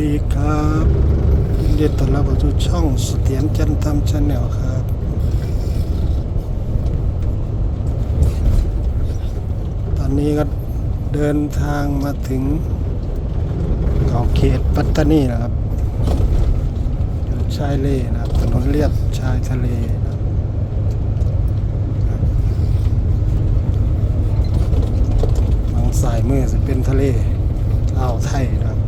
ดีครับยินดีต้อนรับเข้าสู่ช่องเสถียรจันทำชาแนลครับ ตอนนี้ก็เดินทางมาถึงเขาเขตปัตตานีนะครับอยู่ชายเลนะครับถนนเลียบชายทะเลบางสายมือจะเป็นทะเลอ่าวไทยนะครับ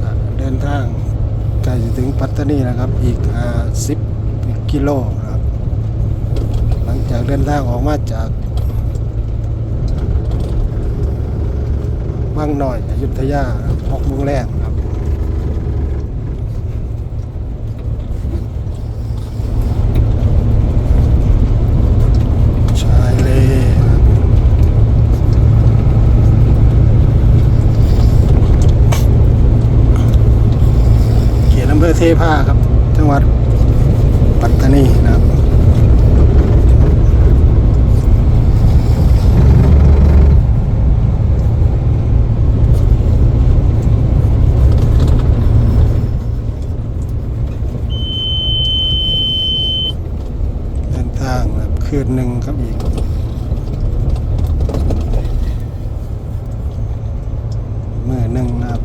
ก็เดินทางใกล้จะถึงปัตตานีนะครับ อีก10กิโลครับ หลังจากเดินทางออกมาจากบางหน่อยอยุธยาหกโมงแรกครับ ชายเลครับเขตอำเภอเท พาครับ จังหวัดปัตตานีนะครับเดินทางแบบคืนหนึ่งครับอีกมือหนึ่งนะครับ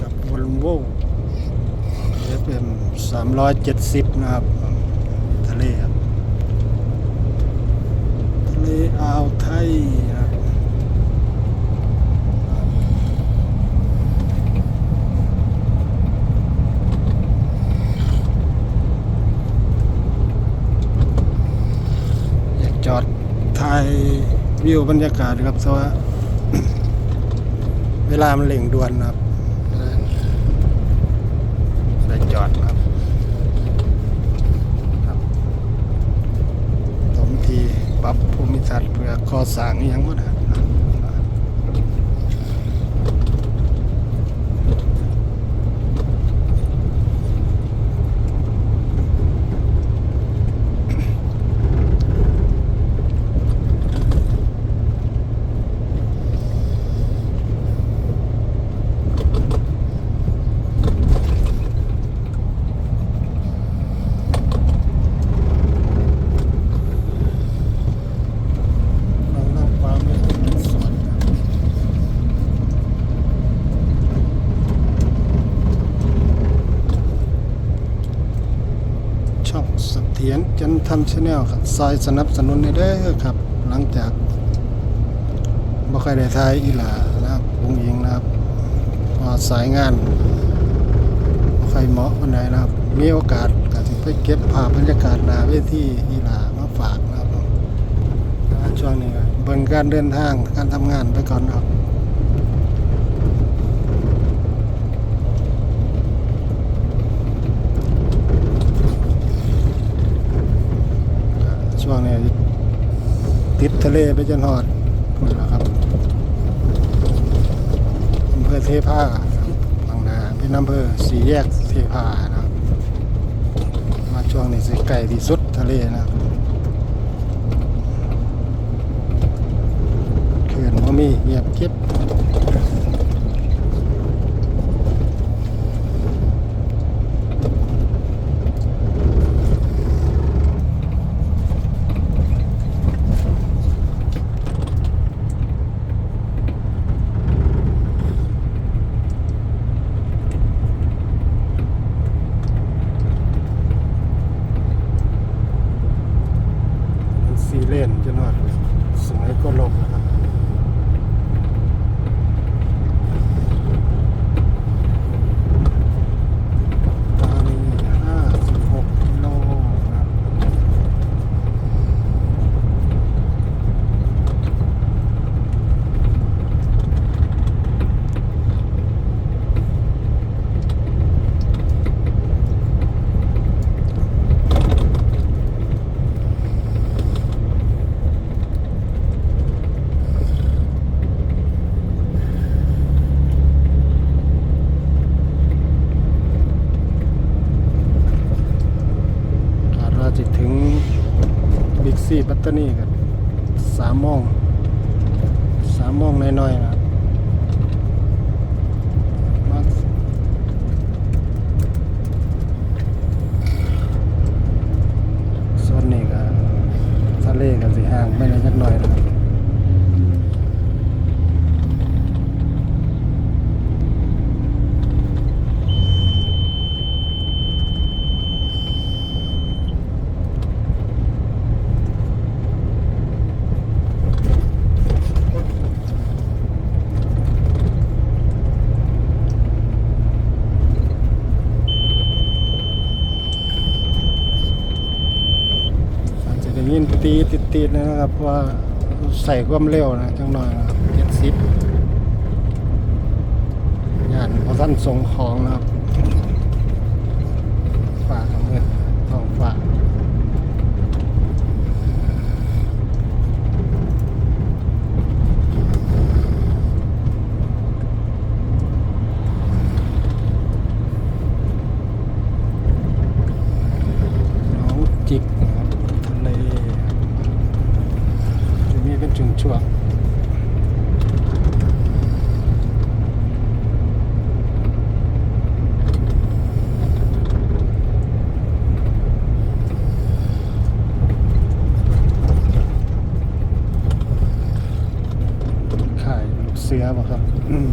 กับวอลโว FM 370 นะครับ ทะเลครับ ทะเลอ่าวไทยครับอยากจอดถ่ายวิวบรรยากาศครับเพราะว่าเวลามันเร่งด่วนนะครับ ได้จอดครับครับตมทีปรับภูมิทัศน์เพื่อ ก่อสร้างอหยังบ่ได้นเราเล่าความไม่เป็นสวนครับช่องเส ถียรจันทำชาแนลครับซอยสนับสนุนในเด้อครับ หลังจากบ่ค่อยได้ทายอีหลานะครับวงยิงนะครับพอสายงานบ่ค่อยเหมาะปานใดนะครับ มีโอกาสก็สิไปเก็บภาพบรรยากาศหน้าเวทีอีหลามาฝากนะครับช่วงนี้เบิ่งการเดินทางการทำงานไปก่อนครับ ช่วงนี้ติดทะเลไปจนหอดนี่แหละครับอำเภอเทพาบางนาเป็นอำเภอสีแยกเทพานะครับมาช่วงนี้สิไกลที่สุดทะเลนะครับเขื่อนบ่มีเงียบเก็บมันสีเลนจนว่าสมัยก็ลงนะครับ ตอนนี้ห้าสิบหกกิโลนะครับ จะถึงบิ๊ก ซีปัตตานีกับสามโมงสามโมงน้อยๆนะครับมาส่วนนี้ก็ทะเลกันสิห่างไม่ได้จักหน่อยนะครับ อา จจะได้ยินตีติดๆนะครับว่าใส่ความเร็วนะจังหน่อยนะครับเจ็ดสิบงานพอท่านส่งของนะครับฝากเงินท้องฝากน้องจิกนะครับทะเล จะมีเป็นช่วงๆข่ายลูกเสือป่ครับอืม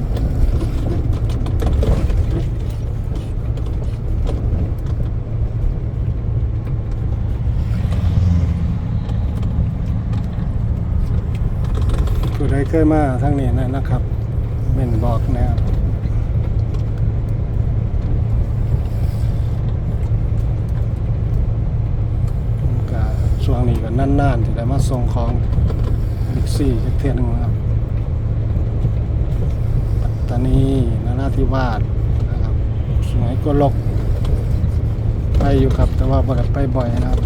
ผู้ใด เคยมาทั้งนี้นะนะครับเม่นบอกนะครับก็ช่วงนี้ก็นานๆที่ได้มาส่งของบิ๊กซี่เทียหนึงนะครับปัตตานีนราธิวาสนะครับสวยก็ลกไปอยู่ครับ แต่ว่าบ่ได้ไปบ่อยนะครับ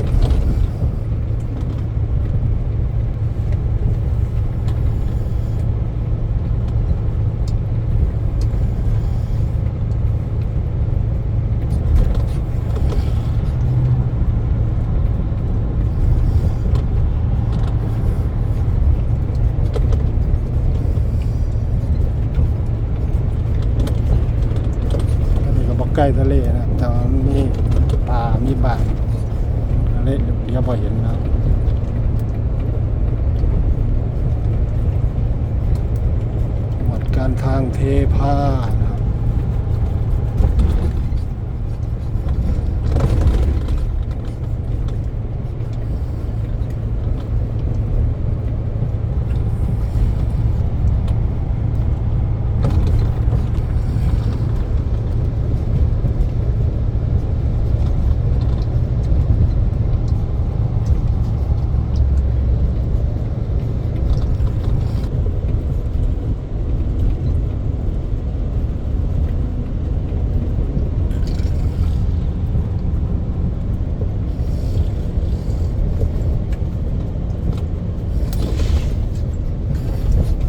อันนี้ก็บอกใก ล้ทะเลนะแต่ว่ามีป่ามีบ่านทะเลเดี๋ยวพอเห็นนะหมวดการทางเทพานะครับ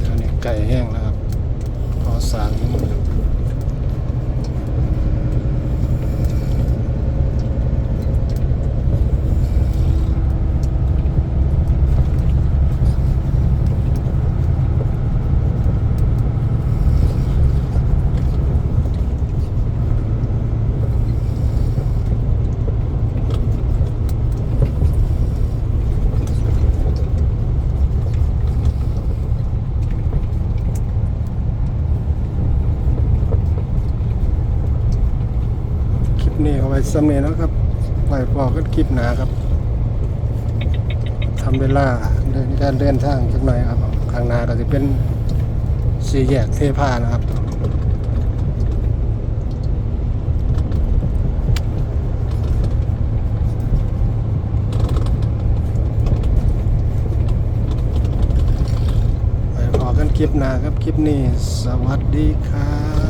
อันนี้ไก่แห้งนะครับพอสางคลิปนี้เอาไว้ สำเนียนะครับไว้พอกันคลิปหนาครับทำเวลาเดินการเดินทางสักหน่อยครับข้างหน้าก็จะเป็นสี่แยกเทพานะครับไปพอกันคลิปหน้าครับ คลิปนี้ สวัสดีครับ